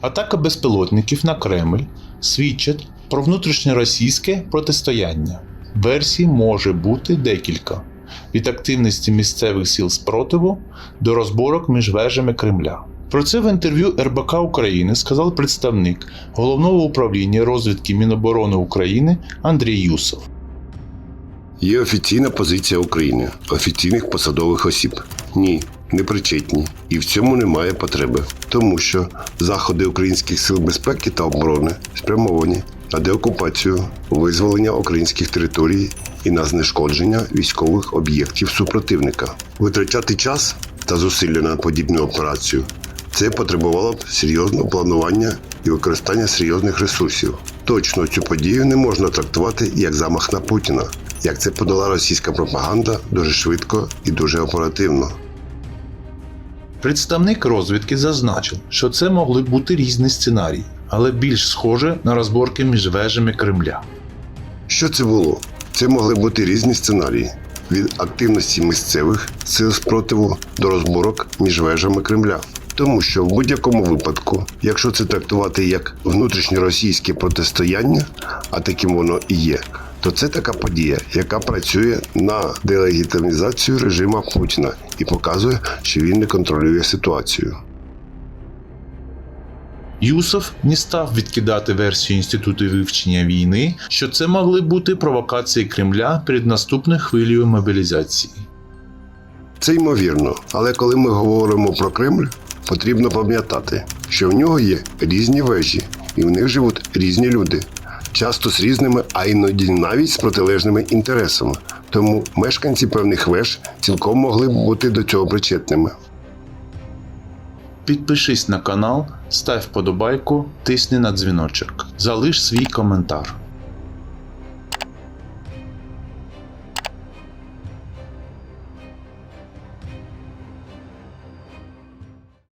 Атака безпілотників на Кремль свідчать про внутрішньоросійське протистояння. Версій може бути декілька: від активності місцевих сил спротиву до розборок між вежами Кремля. Про це в інтерв'ю РБК України сказав представник головного управління розвідки Міноборони України Андрій Юсов. Є офіційна позиція України, офіційних посадових осіб. Ні, не причетні. І в цьому немає потреби, тому що заходи українських сил безпеки та оборони спрямовані на деокупацію, визволення українських територій і на знешкодження військових об'єктів супротивника. Витрачати час та зусилля на подібну операцію це потребувало б серйозного планування і використання серйозних ресурсів. Точно цю подію не можна трактувати як замах на Путіна, як це подала російська пропаганда дуже швидко і дуже оперативно. Представник розвідки зазначив, що це могли бути різні сценарії, але більш схоже на розборки між вежами Кремля. Що це було? Це могли бути різні сценарії від активності місцевих сил спротиву до розборок між вежами Кремля. Тому що в будь-якому випадку, якщо це трактувати як внутрішньоросійське протистояння, а таким воно і є, то це така подія, яка працює на делегітимізацію режиму Путіна і показує, що він не контролює ситуацію. Юсов не став відкидати версію Інституту вивчення війни, що це могли бути провокації Кремля перед наступною хвилею мобілізації. Це ймовірно, але коли ми говоримо про Кремль, потрібно пам'ятати, що в нього є різні вежі, і в них живуть різні люди, часто з різними, а іноді навіть з протилежними інтересами. Тому мешканці певних веж цілком могли б бути до цього причетними. Підпишись на канал, став вподобайку, тисни на дзвіночок, залиш свій коментар.